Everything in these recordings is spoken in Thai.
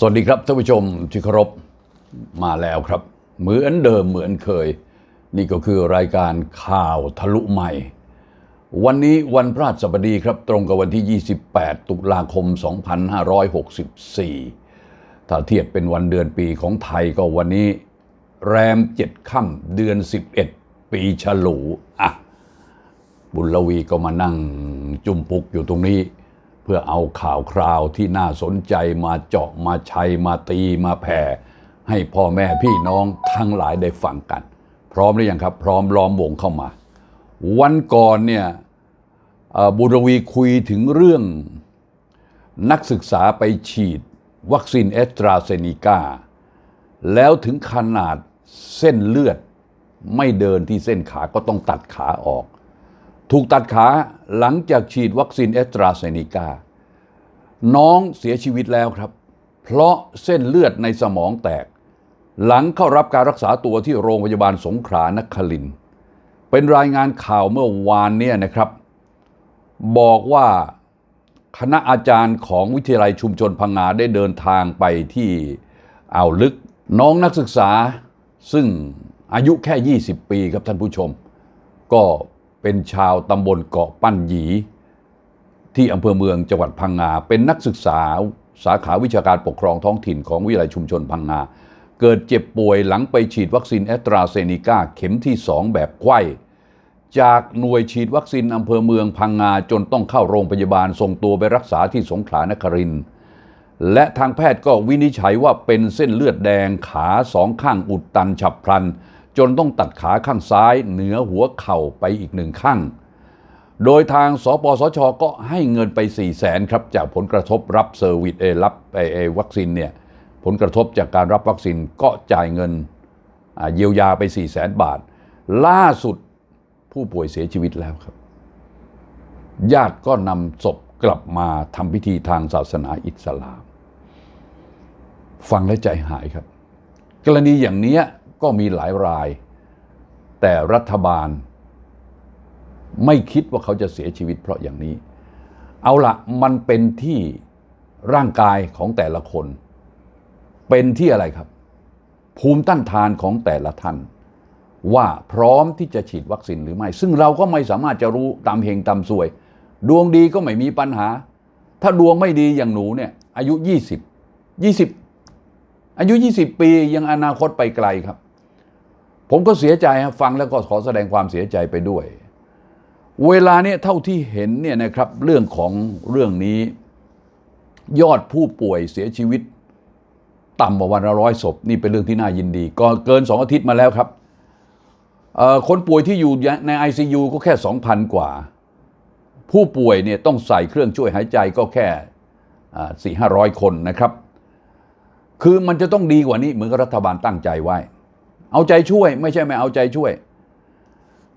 สวัสดีครับท่านผู้ชมที่เคารพมาแล้วครับ เหมือนเดิมเหมือนเคย นี่ก็คือรายการข่าวทะลุใหม่ วันนี้วันพฤหัสบดีครับ ตรงกับวันที่ 28 ตุลาคม 2564 ถ้าเทียบเป็นวันเดือนปีของไทยก็วันนี้ แรมเจ็ดค่ำเดือน 11 ปีฉลูอะบุญลวีก็มานั่งจุ่มปุกอยู่ตรงนี้ พื่อเอาข่าวคราวที่น่าสนใจมาเจาะมาชัยมาตีมาแผ่ ให้พ่อแม่พี่น้องทั้งหลายได้ฟังกัน พร้อมหรือยังครับ พร้อมล้อมวงเข้ามา วันก่อนเนี่ยบุญลวีคุยถึงเรื่องนักศึกษาไปฉีด วัคซีนแอสตราเซเนกาแล้วถึงขนาดเส้นเลือดไม่เดินที่เส้นขาก็ต้องตัดขาออก ถูกตัดขาหลังจากฉีดวัคซีนแอสตราเซเนกา น้องเสียชีวิตแล้วครับ เพราะเส้นเลือดในสมองแตก หลังเข้ารับการรักษาตัวที่โรงพยาบาลสงขลานคริน เป็นรายงานข่าวเมื่อวานเนี่ยนะครับ บอกว่าคณะอาจารย์ของวิทยาลัยชุมชนพังงาได้เดินทางไปที่อ่าวลึก น้องนักศึกษาซึ่งอายุแค่ 20 ปีครับท่านผู้ชม ก็ เป็นชาวตำบลเกาะปั้นหยี ที่อำเภอเมืองจังหวัดพังงา เป็นนักศึกษาสาขาวิชาการปกครองท้องถิ่นของวิทยาลัยชุมชนพังงา เกิดเจ็บป่วยหลังไปฉีดวัคซีนแอสตราเซเนกาเข็มที่ 2 แบบไข้ จากหน่วยฉีดวัคซีนอำเภอเมืองพังงาจนต้องเข้าโรงพยาบาลส่งตัวไปรักษาที่สงขลานครินทร์และทางแพทย์ก็วินิจฉัยว่าเป็นเส้นเลือดแดงขาสองข้างอุดตันฉับพลัน จนต้องตัดขาข้างซ้ายเหนือหัวเข่าไปอีกหนึ่งข้าง โดยทางสปสช ก็ให้เงินไป 4 0 0แสนครับ จากผลกระทบรับเซอร์วิสเอรับไอไอวัคซีนเนี่ยผลกระทบจากการรับวัคซีนก็จ่ายเงินเยียวยาไป 4 0 0แสนบาท ล่าสุดผู้ป่วยเสียชีวิตแล้วครับ ญาติก็นำศพกลับมาทำพิธีทางศาสนาอิสลาม ฟังแล้วใจหายครับ กรณีอย่างเนี้ย ก็มีหลายราย แต่รัฐบาล ไม่คิดว่าเขาจะเสียชีวิตเพราะอย่างนี้ เอาละมันเป็นที่ร่างกายของแต่ละคน เป็นที่อะไรครับ ภูมิต้านทานของแต่ละท่าน ว่าพร้อมที่จะฉีดวัคซีนหรือไม่ ซึ่งเราก็ไม่สามารถจะรู้ตามเฮงตามซวย ดวงดีก็ไม่มีปัญหา ถ้าดวงไม่ดีอย่างหนูเนี่ยอายุ 20 20 อายุ 20 ปียังอนาคตไปไกลครับ ผมก็เสียใจครับฟังแล้วก็ขอแสดงความเสียใจไปด้วย เวลาเนี่ยเท่าที่เห็นเนี่ยนะครับเรื่องของเรื่องนี้ยอดผู้ป่วยเสียชีวิต ต่ำกว่าวันละร้อยศพนี่เป็นเรื่องที่น่ายินดีก็เกินสองอาทิตย์มาแล้วครับคนป่วยที่อยู่ใน ICU ก็แค่ 2,000 กว่า ผู้ป่วยเนี่ยต้องใส่เครื่องช่วยหายใจก็แค่สี่ห้าร้อยคนนะครับ คือมันจะต้องดีกว่านี้เหมือนกับรัฐบาลตั้งใจไว้ เอาใจช่วย ไม่ใช่ไม่เอาใจช่วย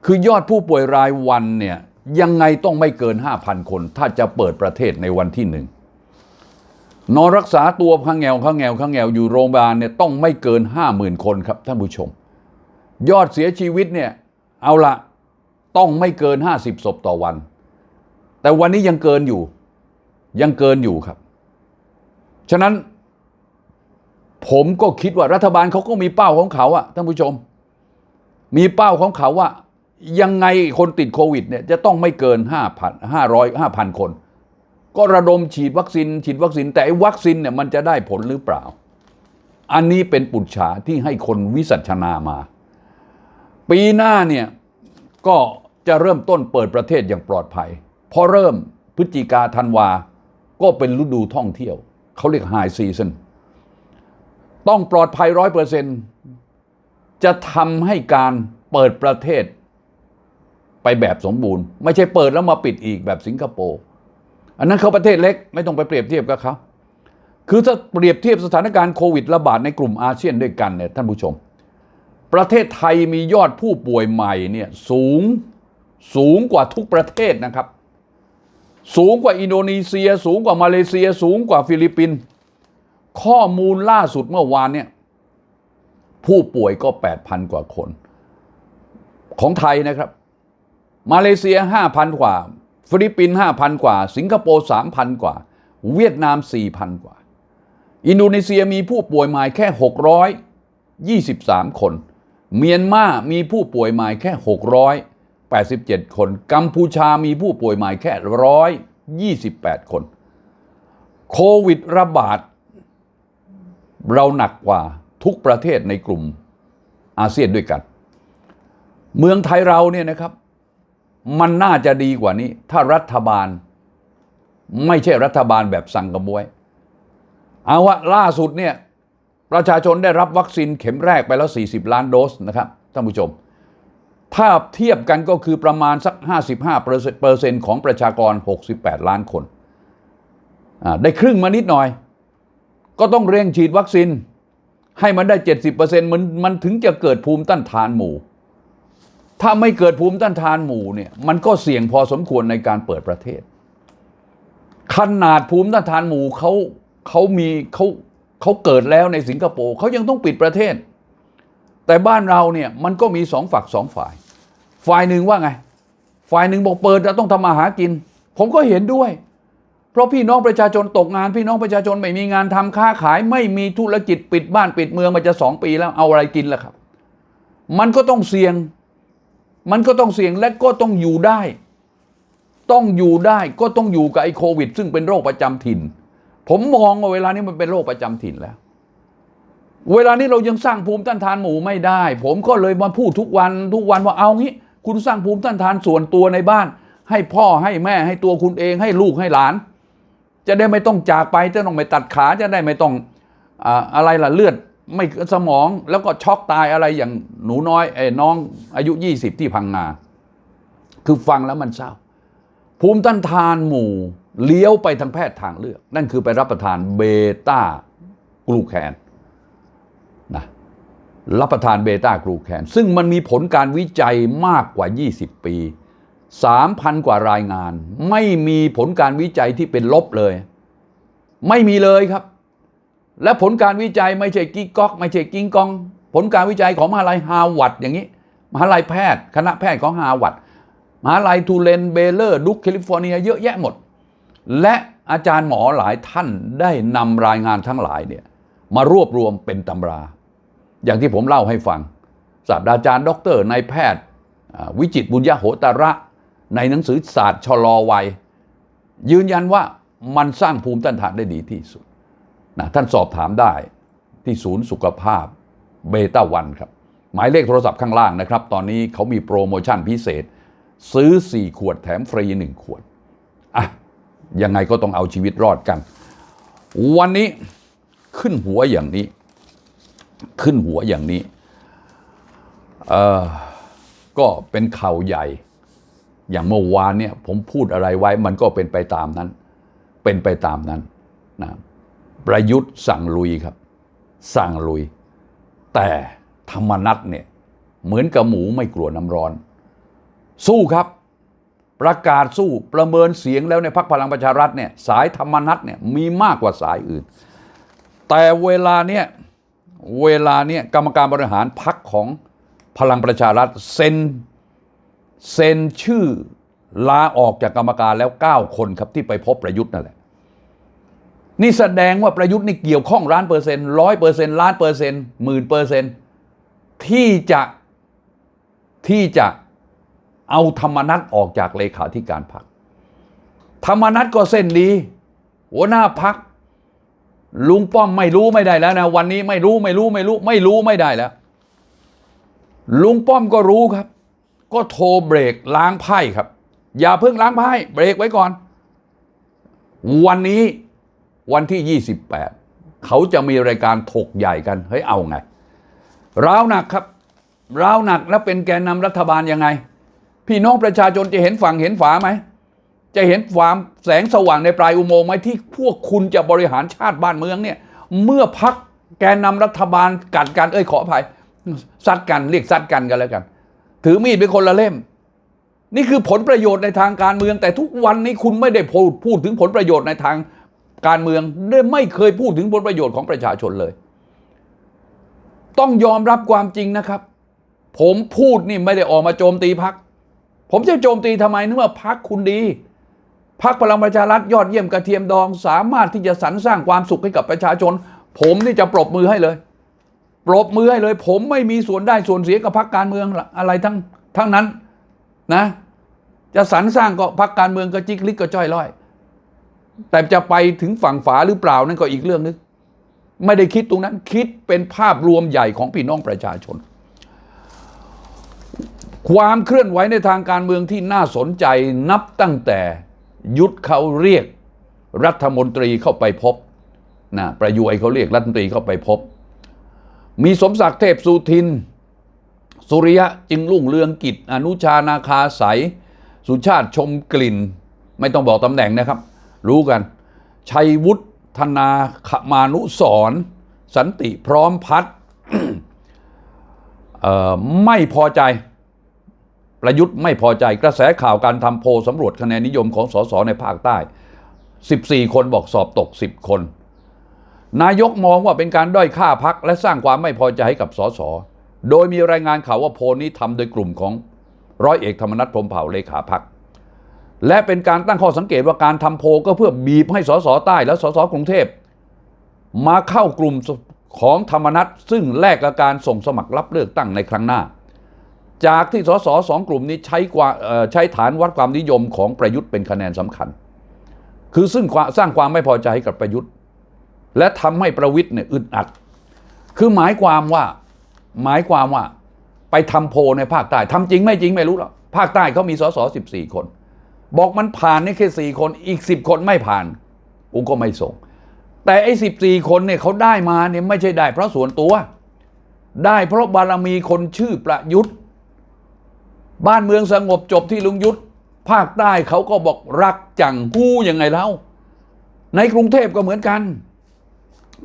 คือยอดผู้ป่วยรายวันเนี่ยยังไงต้องไม่เกิน 5,000 คน ถ้าจะเปิดประเทศในวันที่หนึ่งนอนรักษาตัวข้างแงวข้างแงวข้างแงวอยู่โรงพยาบาลเนี่ยต้องไม่เกิน 50,000 คนครับท่านผู้ชม ยอดเสียชีวิตเนี่ยเอาละต้องไม่เกิน 50ศพต่อวัน แต่วันนี้ยังเกินอยู่ ยังเกินอยู่ครับ ฉะนั้น ผมก็คิดว่ารัฐบาลเขาก็มีเป้าของเขาอะท่านผู้ชม มีเป้าของเขาว่า ยังไงคนติดโควิดเนี่ยจะต้องไม่เกิน 5,000 500 5,000 คน ก็ระดมฉีดวัคซีน ฉีดวัคซีน แต่ไอ้วัคซีนเนี่ยมันจะได้ผลหรือเปล่า อันนี้เป็นปุจฉาที่ให้คนวิสัชนามา ปีหน้าเนี่ยก็จะเริ่มต้นเปิดประเทศอย่างปลอดภัย พอเริ่มพฤศจิกาธันวา ก็เป็นฤดูท่องเที่ยว เขาเรียกไฮซีซัน ต้องปลอดภัยร้อยเปอร์เซ็นจะทำให้การเปิดประเทศไปแบบสมบูรณ์ ไม่ใช่เปิดแล้วมาปิดอีกแบบสิงคโปร์อันนั้นเขาประเทศเล็กไม่ต้องไปเปรียบเทียบกับเขาคือถ้าเปรียบเทียบสถานการณ์โควิดระบาดในกลุ่มอาเซียนด้วยกันเนี่ยท่านผู้ชม ประเทศไทยมียอดผู้ป่วยใหม่เนี่ยสูงสูงกว่าทุกประเทศนะครับ สูงกว่าอินโดนีเซีย สูงกว่ามาเลเซีย สูงกว่าฟิลิปปินส์ ข้อมูลล่าสุดเมื่อวานเนี่ยผู้ป่วยก็ 8,000 กว่าคน ของไทยนะครับ มาเลเซีย 5,000 กว่า ฟิลิปปินส์5,000 กว่า สิงคโปร์ 3,000 กว่า เวียดนาม 4,000 กว่า อินโดนีเซียมีผู้ป่วยใหม่แค่ 623 คน เมียนมามีผู้ป่วยใหม่แค่ 687 คน กัมพูชามีผู้ป่วยใหม่แค่ 128 คน โควิดระบาด เราหนักกว่าทุกประเทศในกลุ่มอาเซียนด้วยกัน เมืองไทยเราเนี่ยนะครับ มันน่าจะดีกว่านี้ ถ้ารัฐบาล ไม่ใช่รัฐบาลแบบสั่งกระบวย เอาวะล่าสุดเนี่ยประชาชนได้รับวัคซีนเข็มแรกไปแล้ว 40 ล้านโดสนะครับท่านผู้ชม ถ้าเทียบกันก็คือประมาณสัก 55เปอร์เซ็นต์ของประชากร 68 ล้านคน ได้ครึ่งมานิดหน่อย ก็ต้องเร่งฉีดวัคซีนให้มันได้ 70%มันมันถึงจะเกิดภูมิต้านทานหมู่ ถ้าไม่เกิดภูมิต้านทานหมู่เนี่ยมันก็เสี่ยงพอสมควรในการเปิดประเทศ ขนาดภูมิต้านทานหมู่เขาเขามีเขาเขาเกิดแล้วในสิงคโปร์เขายังต้องปิดประเทศ แต่บ้านเราเนี่ยมันก็มีสองฝักสองฝ่าย ฝ่ายหนึ่งว่าไง ฝ่ายหนึ่งบอกเปิดเราต้องทำมาหากิน ผมก็เห็นด้วย เพราะพี่น้องประชาชนตกงาน พี่น้องประชาชนไม่มีงานทำค้าขาย ไม่มีธุรกิจปิดบ้านปิดเมืองมาจะสองปีแล้วเอาอะไรกินล่ะครับ มันก็ต้องเสี่ยง มันก็ต้องเสี่ยงและก็ต้องอยู่ได้ ต้องอยู่ได้ก็ต้องอยู่กับไอ้โควิด ซึ่งเป็นโรคประจำถิ่น ผมมองว่าเวลานี้มันเป็นโรคประจำถิ่นแล้ว เวลานี้เรายังสร้างภูมิต้านทานหมู่ไม่ได้ ผมก็เลยมาพูดทุกวันทุกวันว่าเอางี้ คุณสร้างภูมิต้านทานส่วนตัวในบ้าน ให้พ่อให้แม่ให้ตัวคุณเองให้ลูกให้หลาน จะได้ไม่ต้องจากไปจะต้องไม่ตัดขาจะได้ไม่ต้องอะไรล่ะเลือดไม่สมองแล้วก็ช็อกตายอะไรอย่างหนูน้อยไอ้น้องอายุ 20 ที่พังงาคือฟังแล้วมันเศร้า ภูมิต้านทานหมู่เลี้ยวไปทางแพทย์ทางเลือก นั่นคือไปรับประทานเบต้ากลูแคนนะรับประทานเบต้ากลูแคน ซึ่งมันมีผลการวิจัยมากกว่า 20 ปี 3,000 กว่ารายงาน ไม่มีผลการวิจัยที่เป็นลบเลย ไม่มีเลยครับ และผลการวิจัยไม่ใช่กิ๊กก๊อก ไม่ใช่กิ้งกอง ผลการวิจัยของมหาลัยฮาวาดอย่างนี้ มหาลัยแพทย์คณะแพทย์ของฮาวาดมหาลัยทูเลนเบเลอร์ดุกแคลิฟอร์เนียเยอะแยะหมด และอาจารย์หมอหลายท่านได้นำรายงานทั้งหลายเนี่ยมารวบรวมเป็นตำรา อย่างที่ผมเล่าให้ฟังศาสตราจารย์ด็อกเตอร์นายแพทย์ วิจิตบุญยโหตระ ในหนังสือศาสตร์ชะลอวัย ยืนยันว่ามันสร้างภูมิต้านทานได้ดีที่สุดนะท่านสอบถามได้ที่ศูนย์สุขภาพเบต้าวันครับ หมายเลขโทรศัพท์ข้างล่างนะครับ ตอนนี้เขามีโปรโมชั่นพิเศษ ซื้อ 4 ขวดแถมฟรี 1 ขวดอะยังไงก็ต้องเอาชีวิตรอดกัน วันนี้ขึ้นหัวอย่างนี้ ขึ้นหัวอย่างนี้ เออก็เป็นข่าวใหญ่ อย่างเมื่อวานเนี่ยผมพูดอะไรไว้มันก็เป็นไปตามนั้น เป็นไปตามนั้นนะประยุทธ์สั่งลุยครับ สั่งลุย แต่ธรรมนัตเนี่ยเหมือนกับหมูไม่กลัวน้ำร้อน สู้ครับ ประกาศสู้ประเมินเสียงแล้วในพักพลังประชารัฐเนี่ยสายธรรมนัตเนี่ยมีมากกว่าสายอื่น แต่เวลาเนี่ยเวลาเนี่ยกรรมการบริหารพักของพลังประชารัฐเซ็น เซ็นชื่อลาออกจากกรรมการแล้ว 9 คนครับที่ไปพบประยุทธ์นั่นแหละ นี่แสดงว่าประยุทธ์นี่เกี่ยวข้องล้านเปอร์เซ็นต์ร้อยเปอร์เซ็นต์ล้านเปอร์เซ็นต์หมื่นเปอร์เซ็นต์ที่จะที่จะเอาธรรมนัตออกจากเลขาธิการพรรคธรรมนัตก็เส้นดี หัวหน้าพักลุงป้อมไม่รู้ไม่ได้แล้วนะวันนี้ไม่รู้ไม่รู้ไม่รู้ ไม่รู้ไม่ได้แล้ว ลุงป้อมก็รู้ครับ ก็โทรเบรกล้างไพ่ครับ อย่าเพิ่งล้างไพ่เบรกไว้ก่อน วันนี้วันที่ 28 เขาจะมีรายการถกใหญ่กัน เฮ้ยเอาไงร้าวหนักครับร้าวหนักแล้วเป็นแกนนำรัฐบาลยังไง พี่น้องประชาชนจะเห็นฝั่งเห็นฝาไหม จะเห็นความแสงสว่างในปลายอุโมงค์ไหมที่พวกคุณจะบริหารชาติบ้านเมืองเนี่ย เมื่อพักแกนนำรัฐบาลกัดกันเอ้ยขออภัยซัดกันเรียกซัดกันกันแล้วกัน ถือมีดเป็นคนละเล่ม นี่คือผลประโยชน์ในทางการเมือง แต่ทุกวันนี้คุณไม่ได้พูดพูดถึงผลประโยชน์ในทางการเมืองไม่เคยพูดถึงผลประโยชน์ของประชาชนเลย ต้องยอมรับความจริงนะครับ ผมพูดนี่ไม่ได้ออกมาโจมตีพัก ผมจะโจมตีทำไมนึกว่าพักคุณดีพักพลังประชารัฐยอดเยี่ยมกระเทียมดอง สามารถที่จะสรรสร้างความสุขให้กับประชาชน ผมนี่จะปรบมือให้เลย ปรบมือให้เลย ผมไม่มีส่วนได้ส่วนเสียกับพักการเมืองอะไรทั้งทั้งนั้นนะ จะสรรสร้างก็พักการเมืองก็จิกลิกก็จ้อยร้อย แต่จะไปถึงฝั่งฝาหรือเปล่านั่นก็อีกเรื่องนึงไม่ได้คิดตรงนั้น คิดเป็นภาพรวมใหญ่ของพี่น้องประชาชน ความเคลื่อนไหวในทางการเมืองที่น่าสนใจนับตั้งแต่ยุทธเขาเรียกรัฐมนตรีเข้าไปพบนะประยุยเขาเรียกรัฐมนตรีเข้าไปพบ มีสมศักดิ์เทพสุทิน สุริยะจึงรุ่งเรืองกิจ อนุชานาคาใสยสุชาติชมกลิ่น ไม่ต้องบอกตำแหน่งนะครับ รู้กัน ชัยวุฒิธนาขมานุสรสันติพร้อมพัฒน์ไม่พอใจประยุทธ์ไม่พอใจกระแสข่าวการทำโพลสำรวจคะแนนนิยมของสสในภาคใต้ 14 คนบอกสอบตก 10 คน นายกมองว่าเป็นการด้อยค่าพักและสร้างความไม่พอใจให้กับสส โดยมีรายงานข่าวว่าโพลนี้ทำโดยกลุ่มของร้อยเอกธรรมนัฐพรมเผ่าเลขาพัก และเป็นการตั้งข้อสังเกตว่าการทำโพลก็เพื่อบีบให้สสใต้และสสกรุงเทพ มาเข้ากลุ่มของธรรมนัฐซึ่งแลกกับการส่งสมัครรับเลือกตั้งในครั้งหน้า จากที่สสสองกลุ่มนี้ใช้กว่าใช้ฐานวัดความนิยมของประยุทธ์เป็นคะแนนสำคัญ คือซึ่งสร้างความไม่พอใจให้กับประยุทธ์ และทำให้ประวิทย์เนี่ยอึดอัด คือหมายความว่าหมายความว่าไปทำโพในภาคใต้ทำจริงไม่จริงไม่รู้หรอกภาคใต้เขามีสสสิบสี่คน บอกมันผ่านนี่แค่สี่คนอีกสิบคนไม่ผ่านกูก็ไม่ส่ง แต่ไอ้สิบสี่คนเนี่ยเขาได้มาเนี่ยไม่ใช่ได้เพราะส่วนตัว ได้เพราะบารมีคนชื่อประยุทธ์บ้านเมืองสงบจบที่ลุงยุทธภาคใต้เขาก็บอกรักจังหู้ยังไงเล่าในกรุงเทพก็เหมือนกัน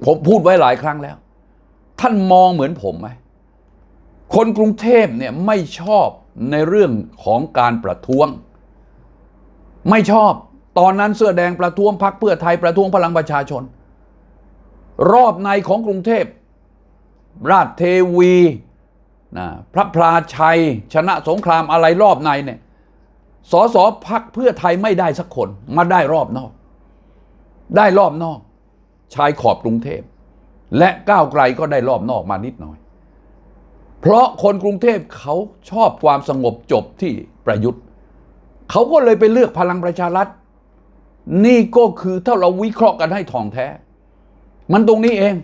ผมพูดไว้หลายครั้งแล้ว ท่านมองเหมือนผมไหมคนกรุงเทพเนี่ยไม่ชอบในเรื่องของการประท้วง ไม่ชอบตอนนั้นเสื้อแดงประท้วงพักเพื่อไทยประท้วงพลังประชาชน รอบในของกรุงเทพ ราชเทวีนะพระพลาชัย ชนะสงครามอะไรรอบในเนี่ยสอสอพักเพื่อไทยไม่ได้สักคนมาได้รอบนอก ได้รอบนอก ชายขอบกรุงเทพ และก้าวไกลก็ได้รอบนอกมานิดหน่อย เพราะคนกรุงเทพเขาชอบความสงบจบที่ประยุทธ์ เขาก็เลยไปเลือกพลังประชารัฐ นี่ก็คือถ้าเราวิเคราะห์กันให้ท่องแท้ มันตรงนี้เอง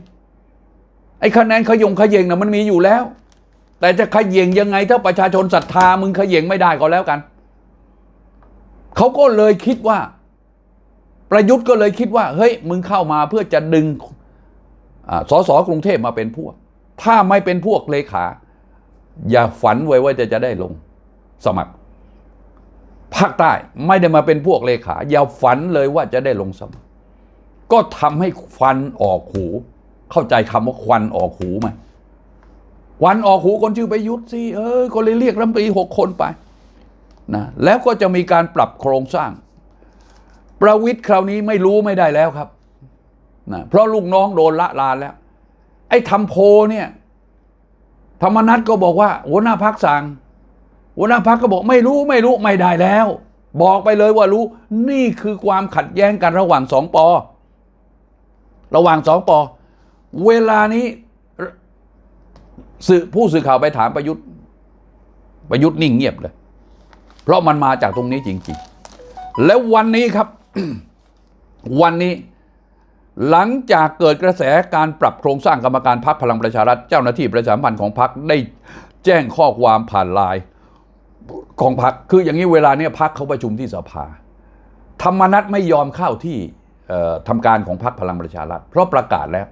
ไอ้คะแนนขยงขยงนะมันมีอยู่แล้ว แต่จะขยงยังไงถ้าประชาชนศรัทธามึงขยงไม่ได้ก็แล้วกัน เขาก็เลยคิดว่า ประยุทธ์ก็เลยคิดว่า เฮ้ย มึงเข้ามาเพื่อจะดึงอ่าสสกรุงเทพมาเป็นพวก ถ้าไม่เป็นพวกเลขา อย่าฝันไว้ว่าจะจะได้ลงสมัครภาคใต้ไม่ได้มาเป็นพวกเลขา อย่าฝันเลยว่าจะได้ลงสมัคร ก็ทำให้ควันออกหู เข้าใจคำว่าควันออกหูไหมควันออกหูคนชื่อประยุทธ์สิเออก็เลยเรียกรัฐมนตรีหกคนไปนะแล้วก็จะมีการปรับโครงสร้าง ประวิทย์คราวนี้ไม่รู้ไม่ได้แล้วครับนะเพราะลูกน้องโดนละลานแล้ว ไอ้ทำโพเนี่ย ธรรมนัฐก็บอกว่า หัวหน้าพักสั่ง หัวหน้าพักก็บอกไม่รู้ไม่รู้ไม่ได้แล้ว บอกไปเลยว่ารู้ นี่คือความขัดแย้งกันระหว่างสองปอ ระหว่างสองปอ เวลานี้สื่อผู้สื่อข่าวไปถามประยุทธ์ ประยุทธ์นิ่งเงียบเลย เพราะมันมาจากตรงนี้จริง ๆ แล้ววันนี้ครับ วันนี้หลังจากเกิดกระแสการปรับโครงสร้างกรรมการพักพลังประชารัฐเจ้าหน้าที่ประชาสัมพันธ์ของพักได้แจ้งข้อความผ่านไลน์ของพักคืออย่างนี้เวลาเนี้ยพักเขาประชุมที่สภา ธรรมนัตไม่ยอมเข้าที่เอ่อทำการของพักพลังประชารัฐเพราะประกาศแล้ว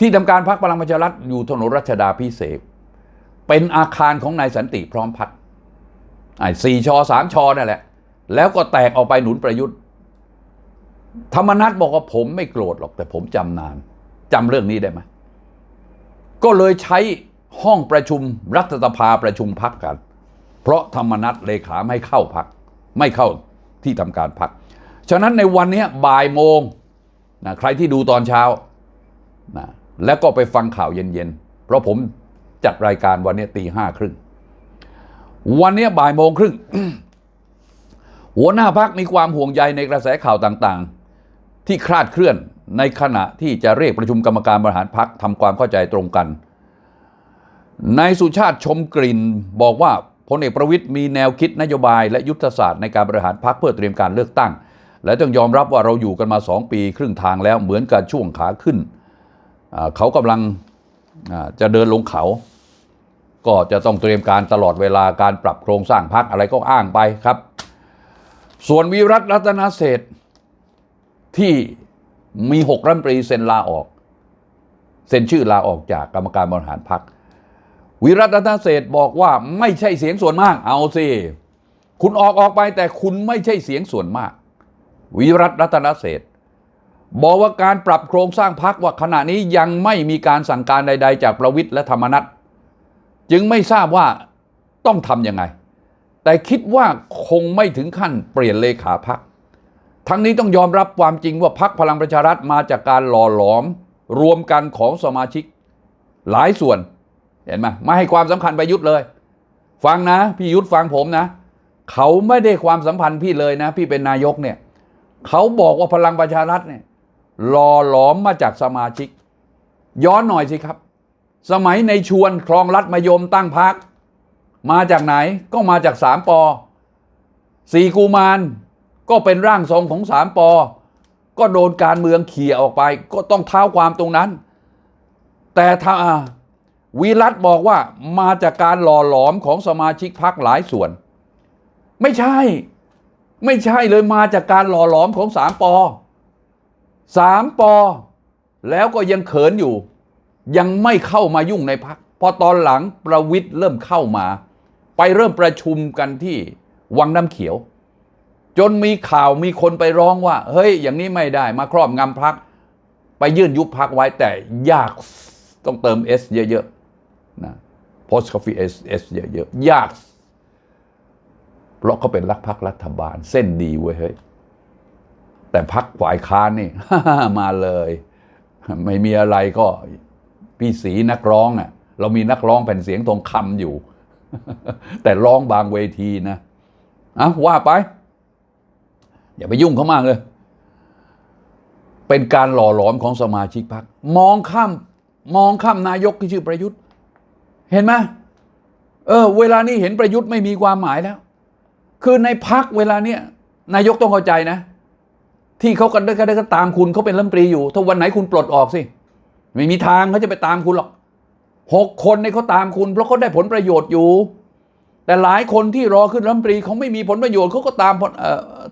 ที่ทำการพักพลังประชารัฐอยู่ถนนรัชดาพิเศษเป็นอาคารของนายสันติพร้อมพัฒน์ไอ้สี่ชอสามชอนั่นแหละ แล้วก็แตกออกไปหนุนประยุทธ์ ธรรมนัตบอกว่าผมไม่โกรธหรอกแต่ผมจำนานจำเรื่องนี้ได้ไหมก็เลยใช้ห้องประชุมรัฐสภาประชุมพักกัน เพราะธรรมนัตเลขาไม่เข้าพัก ไม่เข้าที่ทำการพัก ฉะนั้นในวันนี้บ่ายโมงนะใครที่ดูตอนเช้านะแล้วก็ไปฟังข่าวเย็นๆ เพราะผมจัดรายการวันนี้ตีห้าครึ่ง วันนี้บ่ายโมงครึ่งหัวหน้าพักมีความห่วงใยในกระแสข่าวต่างๆ ที่คลาดเคลื่อนในขณะที่จะเรียกประชุมกรรมการบริหารพักทำความเข้าใจตรงกันนายสุชาติชมกลิ่นบอกว่าพลเอกประวิตยมีแนวคิดนโยบายและยุทธศาสตร์ในการบริหารพักเพื่อเตรียมการเลือกตั้ง และต้องยอมรับว่าเราอยู่กันมา 2 ปีครึ่งทางแล้วเหมือนกับช่วงขาขึ้น เขากำลังจะเดินลงเขา ก็จะต้องเตรียมการตลอดเวลาการปรับโครงสร้างพักอะไรก็อ้างไปครับ ส่วนวิรัตรัตนเศษ ที่มีหกรัฐมนตรีเซ็นลาออก เซ็นชื่อลาออกจากกรรมการบริหารพักวิรัตรัตนเศษบอกว่าไม่ใช่เสียงส่วนมาก เอาสิคุณออกออกไปแต่คุณไม่ใช่เสียงส่วนมาก วิรัตรัตนเศษบอกว่าการปรับโครงสร้างพักว่าขณะนี้ยังไม่มีการสั่งการใด ๆ จากประวิทย์และธรรมนัฐจึงไม่ทราบว่าต้องทำยังไง แต่คิดว่าคงไม่ถึงขั้นเปลี่ยนเลขาพัก ทั้งนี้ต้องยอมรับความจริงว่าพักพลังประชารัฐมาจากการหล่อหลอมรวมกันของสมาชิกหลายส่วน เห็นไหมไม่ให้ความสำคัญปยุทธเลย ฟังนะพี่ยุทธฟังผมนะ เขาไม่ได้ความสัมพันธ์พี่เลยนะ พี่เป็นนายกเนี่ยเขาบอกว่าพลังประชารัฐเนี่ยหล่อหลอมมาจากสมาชิก ย้อนหน่อยสิครับ สมัยในชวนคลองรัฐมยมตั้งพัก มาจากไหนก็มาจากสามปอสี่กูมาร ก็เป็นร่างทรงของสามปอ ก็โดนการเมืองเขี่ยออกไป ก็ต้องเท้าความตรงนั้น แต่ถ้าวิรัตบอกว่ามาจากการหล่อหลอมของสมาชิกพักหลายส่วน ไม่ใช่ ไม่ใช่เลยมาจากการหล่อหลอมของสามปอสามปอ แล้วก็ยังเขินอยู่ ยังไม่เข้ามายุ่งในพักพอตอนหลังประวิทย์เริ่มเข้ามา ไปเริ่มประชุมกันที่วังน้ำเขียว จนมีข่าวมีคนไปร้องว่า เฮ้ย อย่างนี้ไม่ได้มาครอบงำพัก ไปยื่นยุบพักไว้แต่ยากต้องเติม S เยอะๆนะ post coffee S S เยอะๆยากเพราะเขาเป็นรักพักรัฐบาล เส้นดีเว้ยเฮ้ยแต่พักฝ่ายค้านนี่ มาเลย ไม่มีอะไรก็พี่สีนักร้องอะ เรามีนักร้องแผ่นเสียงทองคำอยู่ แต่ร้องบางเวทีนะอะว่าไป อย่าไปยุ่งเขามากเลย เป็นการหล่อหลอมของสมาชิกพรรคมองข้ามมองข้ามนายกที่ชื่อประยุทธ์ เห็นไหมเออ เวลานี้เห็นประยุทธ์ไม่มีความหมายแล้ว คือในพักเวลาเนี้ยนายกต้องเข้าใจนะ ที่เขากันได้ก็ได้ก็ตามคุณเขาเป็นรัฐมนตรีอยู่ ถ้าวันไหนคุณปลดออกสิ ไม่มีทางเขาจะไปตามคุณหรอกหกคนในเขาตามคุณ เพราะเขาได้ผลประโยชน์อยู่ แต่หลายคนที่รอขึ้นรัฐมนตรีเขาไม่มีผลประโยชน์เขาก็ตาม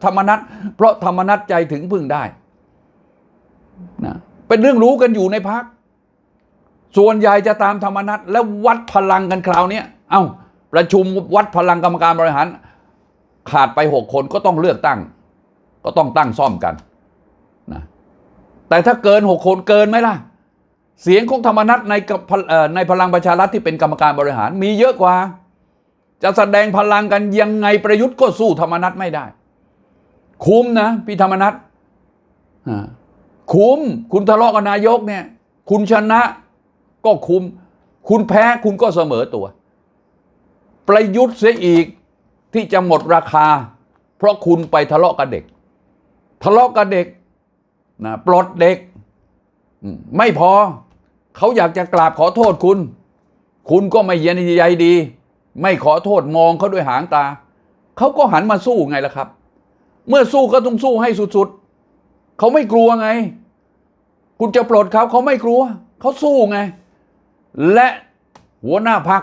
ธรรมนัตเพราะธรรมนัตใจถึงพึ่งได้นะเป็นเรื่องรู้กันอยู่ในพัก ส่วนใหญ่จะตามธรรมนัตแล้ววัดพลังกันคราวนี้เอ้าประชุมวัดพลังกรรมการบริหาร ขาดไปหกคนก็ต้องเลือกตั้ง ก็ต้องตั้งซ่อมกันนะแต่ถ้าเกินหกคนเกินไหมล่ะ เสียงของธรรมนัตในในพลังประชารัฐที่เป็นกรรมการบริหารมีเยอะกว่า จะแสดงพลังกันยังไงประยุทธ์ก็สู้ธรรมนัตไม่ได้ คุ้มนะพี่ธรรมนัตคุ้ม คุณทะเลาะกับนายกเนี่ย คุณชนะก็คุ้ม คุณแพ้คุณก็เสมอตัว ประยุทธ์เสียอีกที่จะหมดราคา เพราะคุณไปทะเลาะกับเด็ก ทะเลาะกับเด็กนะปลดเด็ก ไม่พอ เขาอยากจะกราบขอโทษคุณ คุณก็ไม่เย็นใยดี ไม่ขอโทษมองเขาด้วยหางตา เขาก็หันมาสู้ไงล่ะครับ เมื่อสู้ก็ต้องสู้ให้สุดๆ เขาไม่กลัวไง คุณจะปลดเขาเขาไม่กลัว เขาสู้ไง และหัวหน้าพัก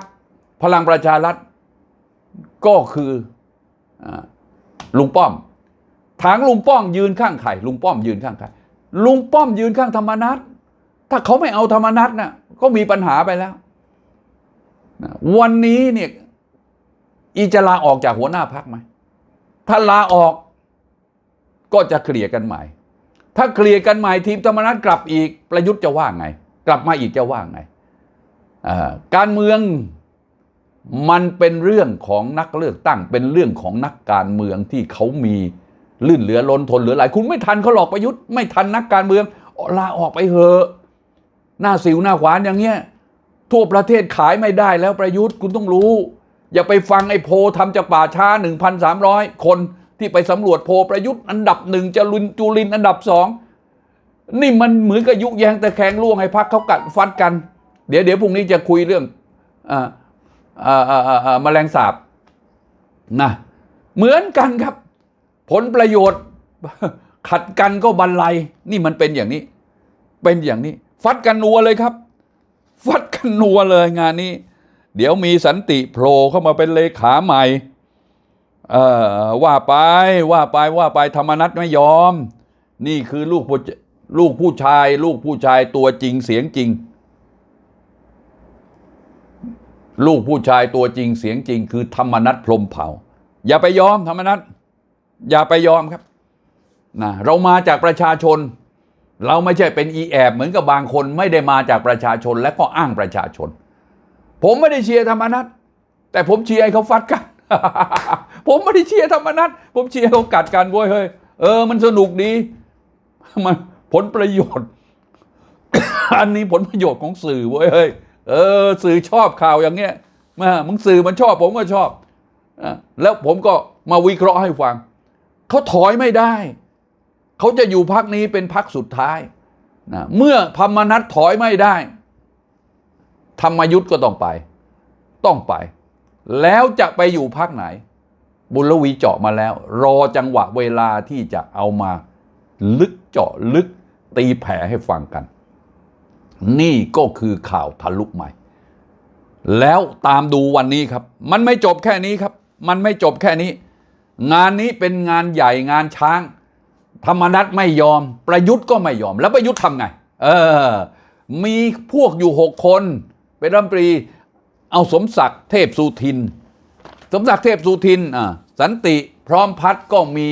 พลังประชารัฐ ก็คืออลุงป้อม ถางลุงป้อมยืนข้างใครลุงป้อมยืนข้างใครลุงป้อมยืนข้างธรรมนัตถ้าเขาไม่เอาธรรมนัตน่ะก็มีปัญหาไปแล้ว วันนี้เนี่ยอีจะลาออกจากหัวหน้าพักไหมถ้าลาออกก็จะเคลียร์กันใหม่ ถ้าเคลียร์กันใหม่ทีมธรรมนัตกลับอีกประยุทธ์จะว่าไง กลับมาอีกจะว่าไง การเมืองมันเป็นเรื่องของนักเลือกตั้ง เป็นเรื่องของนักการเมืองที่เขามีลื่นเหลือล้นทนเหลือหลาย คุณไม่ทันเขาหลอกประยุทธ์ไม่ทันนักการเมืองลาออกไปเหอะ หน้าสิวหน้าขวานอย่างเงี้ย ทั่วประเทศขายไม่ได้แล้วประยุทธ์คุณต้องรู้ อย่าไปฟังไอ้โพทำจากป่าช้า 1,300 คนที่ไปสำรวจโพประยุทธ์อันดับหนึ่งจรุนจุลินอันดับสองนี่มันเหมือนกับยุแยงตะแคงล่วงให้พักเขากัดฟัดกัน เดี๋ยวเดี๋ยวพรุ่งนี้จะคุยเรื่องออ่าอ่าอ่าอ่าแมลงสาบนะเหมือนกันครับ ผลประโยชน์ ขัดกันก็บันไลนี่มันเป็นอย่างนี้ เป็นอย่างนี้ ฟัดกันนัวเลยครับ ฟัดกันนัวเลยงานนี้ เดี๋ยวมีสันติโผล่เข้ามาเป็นเลขาใหม่เอ่อว่าไปว่าไปว่าไปธรรมนัตไม่ยอม นี่คือลูกผู้ลูกผู้ชาย ลูกผู้ชายตัวจริงเสียงจริง ลูกผู้ชายตัวจริงเสียงจริง คือธรรมนัตพรมเผาอย่าไปยอมธรรมนัตอย่าไปยอมครับนะเรามาจากประชาชน เราไม่ใช่เป็นอีแอบเหมือนกับบางคนไม่ได้มาจากประชาชนและก็อ้างประชาชน ผมไม่ได้เชียร์ธรรมนัตแต่ผมเชียร์ให้เขาฟัดกัน ผมไม่ได้เชียร์ธรรมนัตผมเชียร์เขากัดกันเว้ยเฮ้ยเออมันสนุกดีมันผลประโยชน์ อันนี้ผลประโยชน์ของสื่อเว้ยเฮ้ยเออ สื่อชอบข่าวอย่างเงี้ยมามึงสื่อมันชอบ ผมก็ชอบอะแล้วผมก็มาวิเคราะห์ให้ฟังเขาถอยไม่ได้ เขาจะอยู่พักนี้เป็นพักสุดท้ายนะเมื่อธรรมนัตถอยไม่ได้ ธรรมยุทธ์ก็ต้องไป ต้องไป แล้วจะไปอยู่พักไหน บุญวีเจาะมาแล้ว รอจังหวะเวลาที่จะเอามาลึกเจาะลึกตีแผ่ให้ฟังกัน นี่ก็คือข่าวทะลุใหม่ แล้วตามดูวันนี้ครับ มันไม่จบแค่นี้ครับ มันไม่จบแค่นี้ งานนี้เป็นงานใหญ่งานช้าง ธรรมนัตไม่ยอม ประยุทธ์ก็ไม่ยอม แล้วประยุทธ์ทำไง เออ มีพวกอยู่หกคน เป็นรัฐมนตรี เอาสมศักดิ์เทพสุทิน สมศักดิ์เทพสุทินอ่าสันติพร้อมพัฒน์ก็มี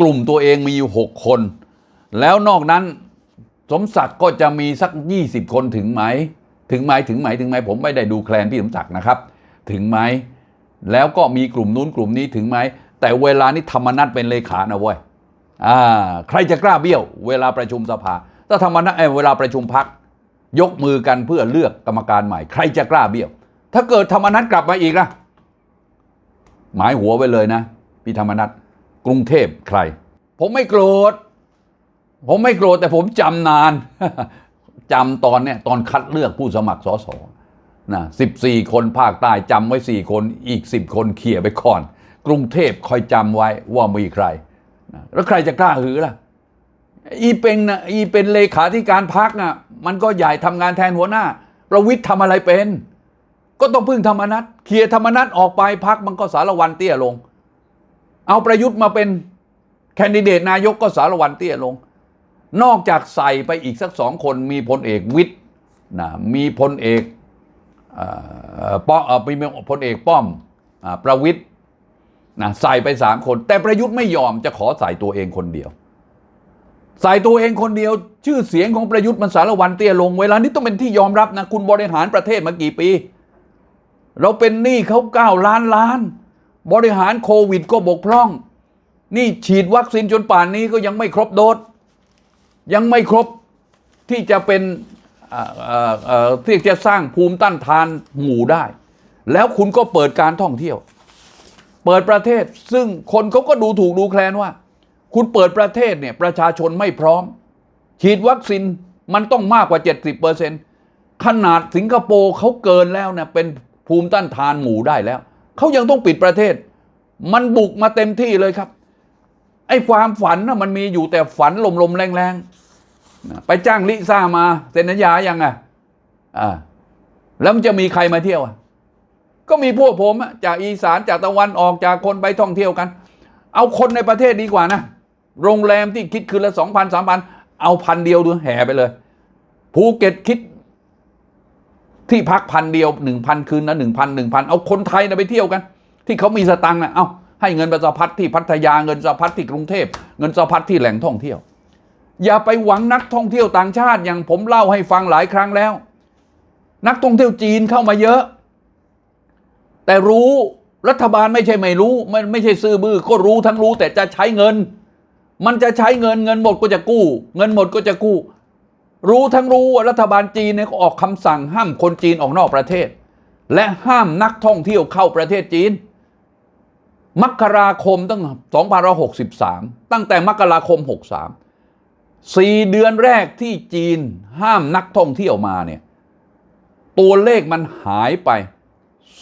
กลุ่มตัวเองมีอยู่หกคน แล้วนอกนั้นสมศักดิ์ก็จะมีสัก 20 คนถึงไหม ถึงไหมถึงไหมถึงไหมผมไม่ได้ดูแคลนพี่สมศักดิ์นะครับ ถึงไหมแล้วก็มีกลุ่มนู้นกลุ่มนี้ถึงไหมแต่เวลานี้ธรรมนัตเป็นเลขานะเว้ย ใครจะกล้าเบี้ยว เวลาประชุมสภา ถ้าธรรมนัตเเวลาประชุมพักยกมือกันเพื่อเลือกกรรมการใหม่ ใครจะกล้าเบี้ยว ถ้าเกิดธรรมนัตกลับมาอีกล่ะหมายหัวไว้เลยนะพี่ธรรมนัตกรุงเทพใคร ผมไม่โกรธผมไม่โกรธแต่ผมจำนานจำตอนเนี้ยตอนคัดเลือกผู้สมัครสสนะสิบสี่คนภาคใต้จำไว้สี่คนอีกสิบคนเขี่ยไปก่อน กรุงเทพคอยจำไว้ว่ามีใคร แล้วใครจะกล้าหือล่ะ อีเป็นนะอีเป็นเลขาธิการพักน่ะ มันก็ใหญ่ทำงานแทนหัวหน้า ประวิทย์ทำอะไรเป็น ก็ต้องพึ่งธรรมนัตเคลียร์ธรรมนัตออกไปพักมันก็สารวันเตี้ยลง เอาประยุทธ์มาเป็นแคนดิเดตนายกก็สารวันเตี้ยลง นอกจากใส่ไปอีกสักสองคนมีพลเอกวิทย์นะมีพลเอกอ่อป้อเอ่อมีพลเอกป้อมอประวิทย์ นะใส่ไปสามคน แต่ประยุทธ์ไม่ยอมจะขอใส่ตัวเองคนเดียว ใส่ตัวเองคนเดียว ชื่อเสียงของประยุทธ์มันสารวันเตี้ยลง เวลานี้ต้องเป็นที่ยอมรับนะคุณบริหารประเทศมากี่ปี เราเป็นหนี้เขาเก้าล้านล้าน บริหารโควิดก็บกพร่อง นี่ฉีดวัคซีนจนป่านนี้ก็ยังไม่ครบโดสยังไม่ครบที่จะเป็นเอ่อเอ่อเอ่อที่จะสร้างภูมิต้านทานหมู่ได้ แล้วคุณก็เปิดการท่องเที่ยว เปิดประเทศซึ่งคนเขาก็ดูถูกดูแคลนว่า คุณเปิดประเทศเนี่ยประชาชนไม่พร้อม ฉีดวัคซีนมันต้องมากกว่า 70%ขนาดสิงคโปร์เขาเกินแล้วเนี่ยเป็นภูมิต้านทานหมู่ได้แล้ว เขายังต้องปิดประเทศ มันบุกมาเต็มที่เลยครับ ไอ้ความฝันนะมันมีอยู่แต่ฝันลมๆแรงๆ ไปจ้างลิซ่ามาเซ็นสัญญายังอะอ่าแล้วมันจะมีใครมาเที่ยวอะ ก็มีพวกผมจากอีสานจากตะวันออกจากคนไปท่องเที่ยวกัน เอาคนในประเทศดีกว่านะ โรงแรมที่คิดคืนละสองพันสามพันเอาพันเดียวดูแห่ไปเลยภูเก็ตคิด ที่พักพันเดียวหนึ่งพันคืนนะหนึ่งพันหนึ่งพันเอาคนไทยนะไปเที่ยวกัน ที่เขามีสตังค์นะเอาให้เงินประสะพัดที่พัทยาเงินสะพัดที่กรุงเทพเงินสะพัดที่แหล่งท่องเที่ยว อย่าไปหวังนักท่องเที่ยวต่างชาติอย่างผมเล่าให้ฟังหลายครั้งแล้ว นักท่องเที่ยวจีนเข้ามาเยอะ แต่รู้รัฐบาลไม่ใช่ไม่รู้ไม่ไม่ใช่ซื่อบื้อก็รู้ทั้งรู้แต่จะใช้เงิน มันจะใช้เงินเงินหมดก็จะกู้ เงินหมดก็จะกู้ รู้ทั้งรู้ว่ารัฐบาลจีนเนี่ยออกคำสั่งห้ามคนจีนออกนอกประเทศ และห้ามนักท่องเที่ยวเข้าประเทศจีน มกราคมตั้ง2563 ตั้งแต่มกราคม 63สี่เดือนแรกที่จีนห้ามนักท่องเที่ยวมาเนี่ยตัวเลขมันหายไป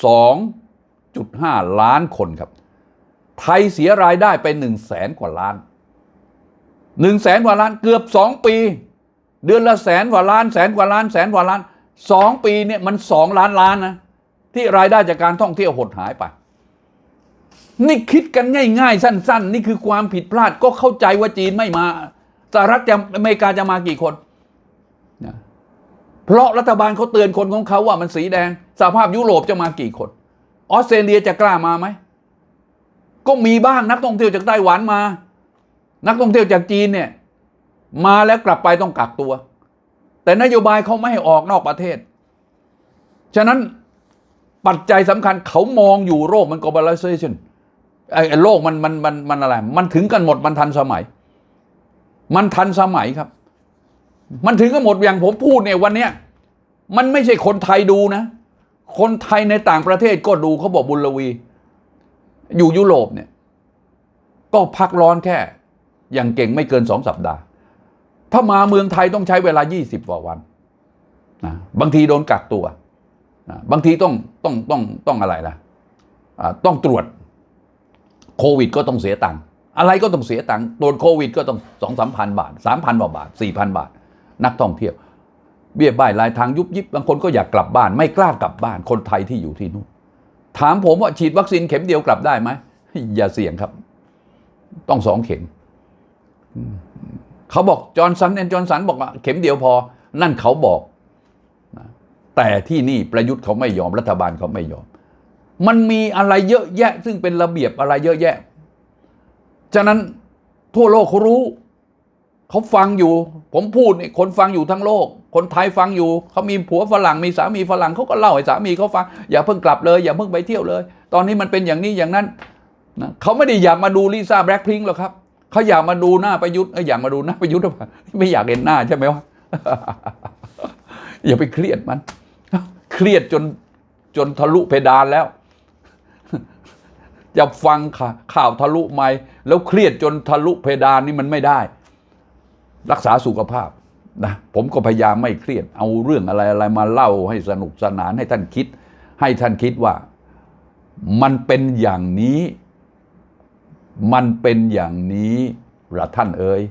2.5 ล้านคนครับ ไทยเสียรายได้ไป1 0 0 0 0แสนกว่าล้าน1 0 0 0 0แสนกว่าล้านเกือบ 2 ปี เดือนละแสนกว่าล้านแสนกว่าล้านแสนกว่าล้าน 2 ปีเนี่ยมัน 2 ล้านล้านนะที่รายได้จากการท่องเที่ยวหดหายไป นี่คิดกันง่ายๆ สั้น ๆ นี่คือความผิดพลาดก็เข้าใจว่าจีนไม่มาสหรัฐจะอเมริกาจะมากี่คน เพราะรัฐบาลเขาเตือนคนของเขาว่ามันสีแดงสหภาพยุโรปจะมากี่คน ออสเตรเลียจะกล้ามาไหม ก็มีบ้างนักท่องเที่ยวจากไต้หวันมา นักท่องเที่ยวจากจีนเนี่ย มาแล้วกลับไปต้องกักตัว แต่นโยบายเขาไม่ให้ออกนอกประเทศ ฉะนั้นปัจจัยสำคัญเขามองอยู่โรคมัน globalization ไอ้โลกมันมันมันมันอะไร มันถึงกันหมดมันทันสมัย มันทันสมัยครับ มันถึงกันหมดอย่างผมพูดเนี่ยวันเนี้ยมันไม่ใช่คนไทยดูนะ คนไทยในต่างประเทศก็ดูเขาบอกบุญลวี อยู่ยุโรปเนี่ย ก็พักร้อนแค่ อย่างเก่งไม่เกินสองสัปดาห์ ถ้ามาเมืองไทยต้องใช้เวลา 20กว่าวันนะบางทีโดนกักตัวนะบางทีต้องต้องต้องต้องอะไรล่ะต้องตรวจโควิดก็ต้องเสียตังค์อะไรก็ต้องเสียตังค์ตรวจโควิดก็ต้องสองสามพันบาทสามพันกว่าบาทสี่พันบาท นักท่องเที่ยว เบี้ยบ่ายรายทางยุบยิบบางคนก็อยากกลับบ้าน ไม่กล้ากลับบ้านคนไทยที่อยู่ที่นู่นถามผมว่าฉีดวัคซีนเข็มเดียวกลับได้ไหมอย่าเสี่ยงครับ ต้องสองเข็มเขาบอกจอร์นสันแอนจอร์นสันบอกว่าเข็มเดียวพอ นั่นเขาบอก แต่ที่นี่ประยุทธ์เขาไม่ยอมรัฐบาลเขาไม่ยอม มันมีอะไรเยอะแยะ ซึ่งเป็นระเบียบอะไรเยอะแยะ ฉะนั้นทั่วโลกเขารู้ เขาฟังอยู่ ผมพูดนี่คนฟังอยู่ทั้งโลก คนไทยฟังอยู่เขามีผัวฝรั่งมีสามีฝรั่งเขาก็เล่าให้สามีเขาฟัง อย่าเพิ่งกลับเลย อย่าเพิ่งไปเที่ยวเลย ตอนนี้มันเป็นอย่างนี้อย่างนั้นนะเขาไม่ได้อยากมาดูลิซ่าแบล็คพิงค์หรอกครับเขาอยากมาดูหน้าประยุทธ์อยากมาดูหน้าประยุทธ์หรือเปล่าไม่อยากเห็นหน้าใช่ไหมวะอย่าไปเครียดมัน เครียดจนจนทะลุเพดานแล้วจะฟังข่าข่าวทะลุไม่แล้วเครียดจนทะลุเพดานนี่มันไม่ได้ รักษาสุขภาพนะผมก็พยายามไม่เครียด เอาเรื่องอะไรอะไรมาเล่าให้สนุกสนานให้ท่านคิด ให้ท่านคิดว่ามันเป็นอย่างนี้ มันเป็นอย่างนี้ละท่านเอ๋ย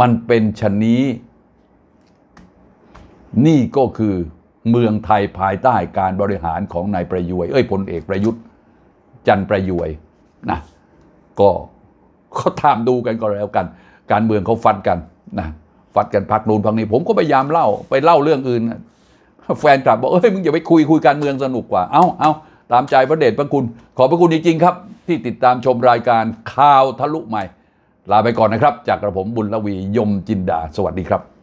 มันเป็นชนนี้ นี่ก็คือเมืองไทยภายใต้การบริหารของนายประยวย เอ้ยพลเอกประยุทธ์ จันทร์ประยวยนะก็ก็ตามดูกันก็แล้วกัน การเมืองเขาฟัดกันนะฟัดกันพักนูนพักนี้ ผมก็พยายามเล่าไปเล่าเรื่องอื่น แฟนกลับบอกเอ้ยมึงอย่าไปคุยคุยการเมืองสนุกกว่า เอาเอ้าตามใจพระเดชพระคุณ ขอบพระคุณจริงๆครับ ที่ติดตามชมรายการข่าวทะลุใหม่ ลาไปก่อนนะครับ จากกระผมบุญละวียมจินดา สวัสดีครับ